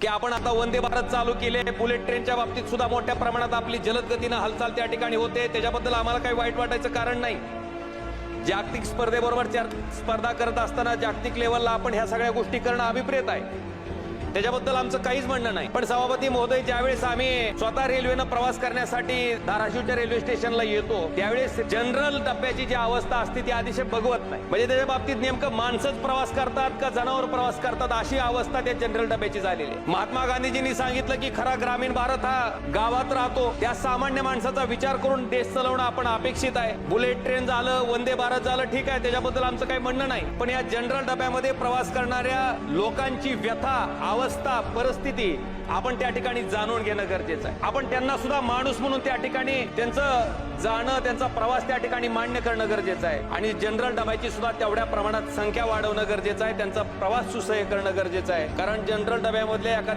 की आपण आता वंदे भारत चालू केले. बुलेट ट्रेनच्या बाबतीत सुद्धा मोठ्या प्रमाणात आपली जलद गतीनं हालचाल त्या ठिकाणी होते. त्याच्याबद्दल आम्हाला काही वाईट वाटायचं कारण नाही. जागतिक स्पर्धेबरोबर स्पर्धा करत असताना जागतिक लेवलला आपण ह्या सगळ्या गोष्टी करणं अभिप्रेत आहे. त्याच्याबद्दल आमचं काहीच म्हणणं नाही. पण सभापती महोदय ज्यावेळेस आम्ही स्वतः रेल्वेनं प्रवास करण्यासाठी धाराशिवच्या रेल्वे स्टेशनला येतो त्यावेळेस जनरल डब्याची जी अवस्था असते ती अतिशय बघवत नाही. म्हणजे त्याच्या बाबतीत नेमकं माणसंच प्रवास करतात का जनावर प्रवास करतात अशी अवस्था त्या जनरल डब्याची झालेली आहे. महात्मा गांधीजींनी सांगितलं की खरा ग्रामीण भारत हा गावात राहतो. त्या सामान्य माणसाचा विचार करून देश चालवणं आपण अपेक्षित आहे. बुलेट ट्रेन झालं वंदे भारत झालं ठीक आहे त्याच्याबद्दल आमचं काही म्हणणं नाही. पण या जनरल डब्यामध्ये प्रवास करणाऱ्या लोकांची व्यथा अवस्था परिस्थिती आपण त्या ठिकाणी जाणून घेणं गरजेचं आहे. आपण त्यांना सुद्धा माणूस म्हणून त्या ठिकाणी त्यांचं जाणं त्यांचा प्रवास त्या ठिकाणी मान्य करणं गरजेचं आहे. आणि जनरल डब्याची सुद्धा तेवढ्या प्रमाणात संख्या वाढवणं गरजेचं आहे. त्यांचा प्रवास सुसह्य करणं गरजेचं आहे. कारण जनरल डब्यामधल्या एखाद्या